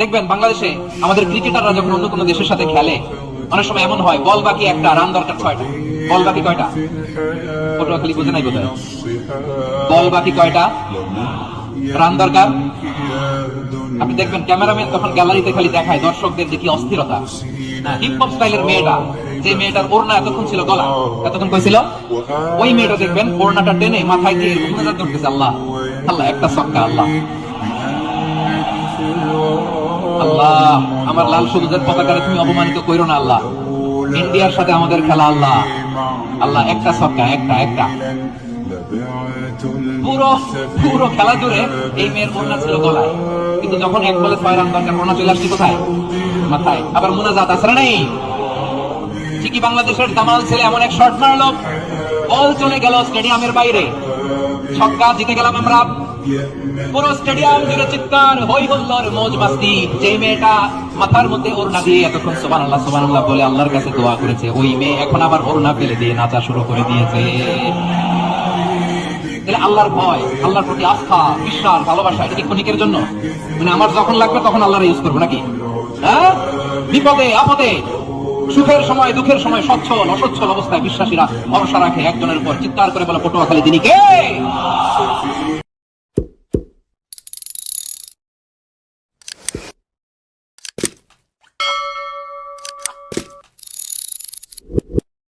দেখবেন বাংলাদেশে আমাদের ক্রিকেটাররা যখন অন্য কোনো দেশের সাথে খেলে, অনেক সময় এমন হয়, বল বাকি একটা, রান দরকার ছয়টা। বল বাকি কয়টা? পটুয়াখালী বুঝে নাই বোধ বল বাকি কয়টা? রান দরকার? আপনি দেখবেন ক্যামেরাম্যান তখন গ্যালারিতে খালি দেখায় দর্শকদের যে কি অস্থিরতা। হিপ স্টাইলের মেয়েটা, যে মেয়েটার ওড়না এতক্ষণ ছিল গলা, এতক্ষণ কইছিল ওই মেয়েটা দেখবেন ওড়নাটা টেনে মাথায় দিয়ে আল্লাহ আল্লাহ, একটা সক্কা আল্লাহ। আল্লাহ, আমার লাল সবুজের পতাকারে তুমি অপমানিত কইরো না, আল্লাহ। ইন্ডিয়ার সাথে আমাদের খেলা, আল্লাহ। আল্লাহ, একটা সক্কা একটা একটা। পুরো পুরো খেলা জুড়ে এই মেয়ের ওড়না ছিল গলায়। কিন্তু যখন এক বলে ছয় রান দরকার ওড়না চলে আসছে কোথায়? মাথায়। আবার মোনাজাত আসলে নেই? ঠিকই বাংলাদেশের দামাল ছেলে এমন এক শট মারলো। বল চলে গেল স্টেডিয়ামের বাইরে। ছক্কা, জিতে গেলাম আমরা। পুরো স্টেডিয়াম জুড়ে চিৎকার, হই মৌজ মাস্তি। মেয়েটা মাথার মধ্যে দিয়ে এতক্ষণ সোবান আল্লাহ সোবান আল্লাহ বলে আল্লাহর কাছে দোয়া করেছে, ওই মেয়ে এখন আবার ফেলে দিয়ে নাচা শুরু করে দিয়েছে। তাহলে আল্লাহর ভয়, আল্লাহর প্রতি আস্থা, বিশ্বাস, ভালোবাসা, এটা কি ক্ষণিকের জন্য? মানে আমার যখন লাগবে তখন আল্লাহর ইউজ করব নাকি? হ্যাঁ? বিপদে, আপদে, সুখের সময়, দুঃখের সময়, সচ্ছল, অসচ্ছল অবস্থায় বিশ্বাসীরা ভরসা রাখে একজনের উপর। চিৎকার করে বলে, পটুয়াখালী, তিনি কে?